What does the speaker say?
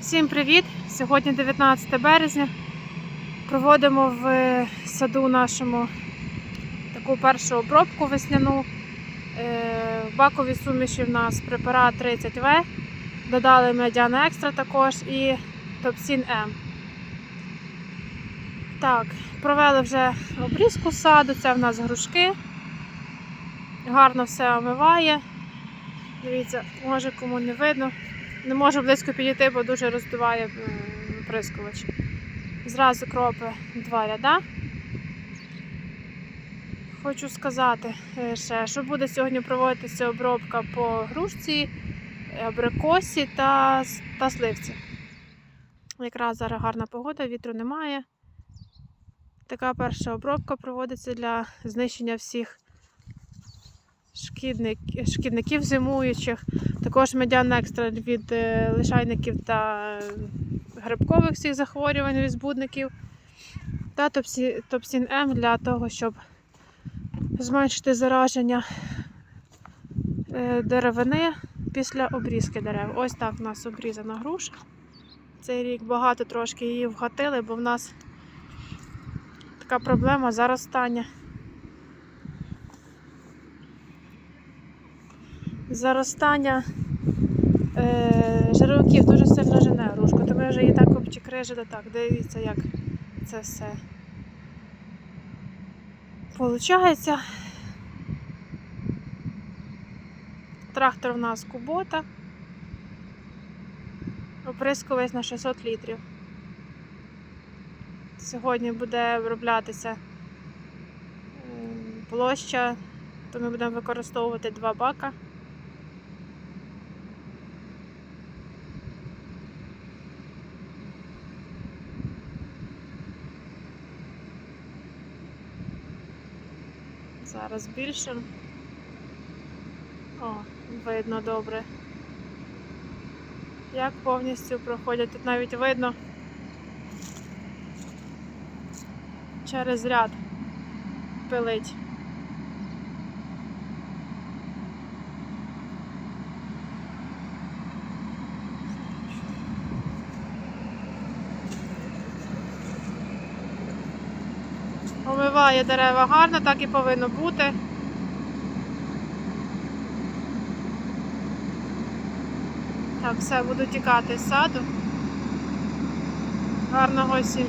Всім привіт! Сьогодні 19 березня. Проводимо в саду нашому таку першу обробку весняну. Е, В баковій суміші в нас препарат 30В. Додали медіан екстра також і топсін М. Так, провели вже обрізку саду, це в нас грушки. Гарно все омиває. Дивіться, може кому не видно. Не можу близько підійти, бо дуже роздуває прискувач. Зразу кропи два ряда. Хочу сказати е, ще, що буде сьогодні проводитися обробка по грушці, абрикосі та, та сливці. Якраз зараз гарна погода, вітру немає. Така перша обробка проводиться для знищення всіх шкідник, шкідників зимуючих. Також медян екстра від е, лишайників та е, грибкових всіх захворювань від збудників. Та топсін М для того, щоб зменшити зараження е, деревини після обрізки дерев. Ось так у нас обрізана груша. Цей рік багато трошки її вгатили, бо в нас така проблема заростання. Заростання е, жировиків дуже сильно жене грушку, то ми вже її так обчекрижили. Так, дивіться, як це все получається. Трактор у нас кубота. Оприскувач на 600 літрів. Сьогодні буде вироблятися площа, то ми будемо використовувати два бака. Зараз більше. О, видно добре. Як повністю проходять. Тут навіть видно через ряд пилить. Омиває дерева гарно, так і повинно бути. Так, все, буду тікати з саду. Гарного всім.